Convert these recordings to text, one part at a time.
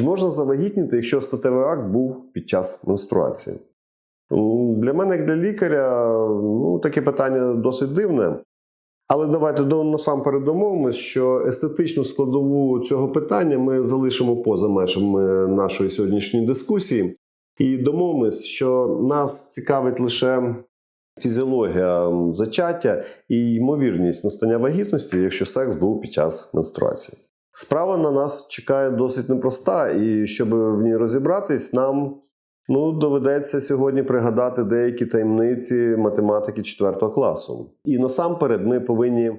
Чи можна завагітніти, якщо статевий акт був під час менструації? Для мене, як для лікаря, ну, таке питання досить дивне. Але давайте насамперед домовимося, що естетичну складову цього питання ми залишимо поза межами нашої сьогоднішньої дискусії. І домовимось, що нас цікавить лише фізіологія зачаття і ймовірність настання вагітності, якщо секс був під час менструації. Справа на нас чекає досить непроста, і щоб в ній розібратись, нам ну, доведеться сьогодні пригадати деякі таємниці математики 4 класу. І насамперед ми повинні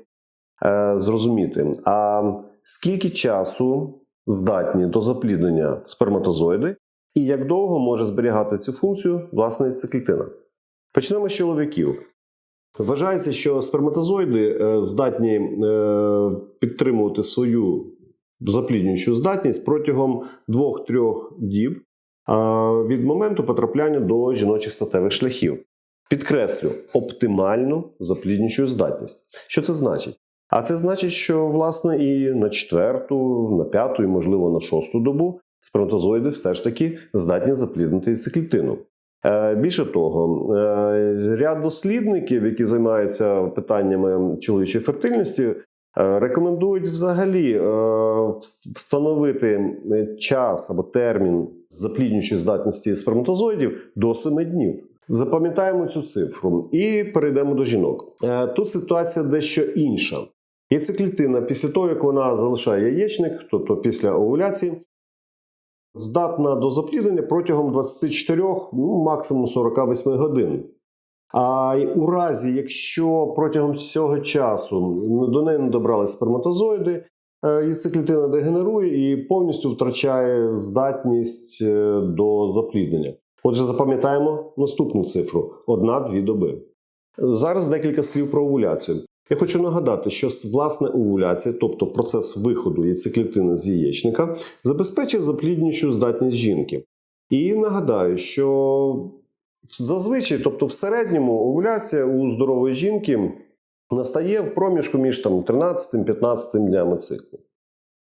е, зрозуміти, а скільки часу здатні до запліднення сперматозоїди, і як довго може зберігати цю функцію власне яйцеклітина. Почнемо з чоловіків. Вважається, що сперматозоїди е, здатні е, підтримувати свою запліднюючу здатність протягом 2-3 діб від моменту потрапляння до жіночих статевих шляхів. Підкреслю оптимальну запліднюючу здатність. Що це значить? А це значить, що власне і на четверту, на п'яту, і можливо на шосту добу сперматозоїди все ж таки здатні запліднити яйцеклітину. Е, Більше того, е, ряд дослідників, які займаються питаннями чоловічої фертильності, рекомендують взагалі е, встановити е, час або термін запліднюючої здатності сперматозоїдів до 7 днів. Запам'ятаємо цю цифру і перейдемо до жінок. Е, Тут ситуація дещо інша. Яйцеклітина після того, як вона залишає яєчник, тобто після овуляції, здатна до запліднення протягом 24, ну, максимум 48 годин. А у разі, якщо протягом цього часу до неї не добрались сперматозоїди, е, яйцеклітина дегенерує і повністю втрачає здатність е, до запліднення. Отже, запам'ятаємо наступну цифру: одна-дві доби. Зараз декілька слів про овуляцію. Я хочу нагадати, що власне овуляція, тобто процес виходу яйцеклітини з яєчника, забезпечує запліднюючу здатність жінки. І нагадаю, що зазвичай, тобто в середньому, овуляція у здорової жінки настає в проміжку між там 13-15 днями циклу.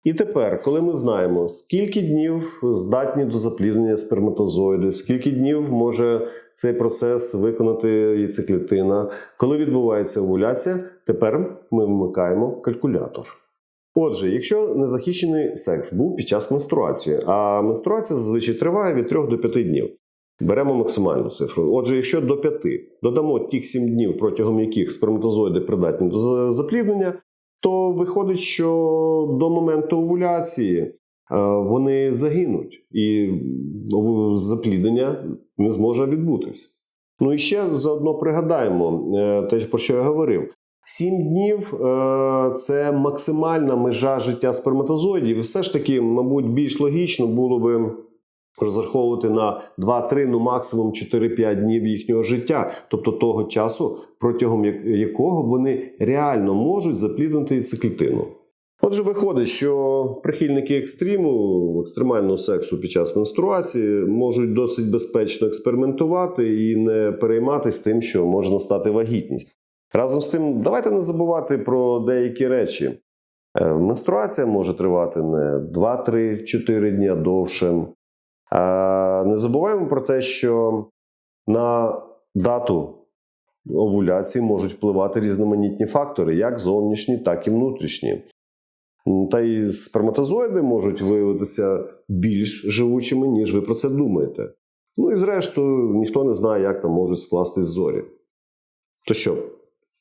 І тепер, коли ми знаємо, скільки днів здатні до запліднення сперматозоїди, скільки днів може цей процес виконати яйцеклітина, коли відбувається овуляція, тепер ми вмикаємо калькулятор. Отже, якщо незахищений секс був під час менструації, а менструація зазвичай триває від 3 до 5 днів. Беремо максимальну цифру. Отже, якщо до 5 додамо тих 7 днів, протягом яких сперматозоїди придатні до за- запліднення, то виходить, що до моменту овуляції е, вони загинуть, і запліднення не зможе відбутись. Ну і ще заодно пригадаємо е, те, про що я говорив. Сім днів е, це максимальна межа життя сперматозоїдів. І все ж таки, мабуть, більш логічно було би розраховувати на 2-3, ну максимум 4-5 днів їхнього життя, тобто того часу, протягом якого вони реально можуть запліднити яйцеклітину. Отже, виходить, що прихильники екстриму, екстремального сексу під час менструації можуть досить безпечно експериментувати і не перейматися тим, що може настати вагітність. Разом з тим, давайте не забувати про деякі речі. Е, Менструація може тривати не 2, 3, 4 дні довше. А не забуваємо про те, що на дату овуляції можуть впливати різноманітні фактори, як зовнішні, так і внутрішні. Та й сперматозоїди можуть виявитися більш живучими, ніж ви про це думаєте. Ну і зрештою, ніхто не знає, як там можуть скластись зорі. То що,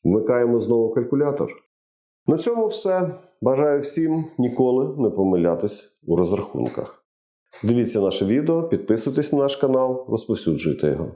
вмикаємо знову калькулятор? На цьому все. Бажаю всім ніколи не помилятись у розрахунках. Дивіться наше відео, підписуйтесь на наш канал, розповсюджуйте його.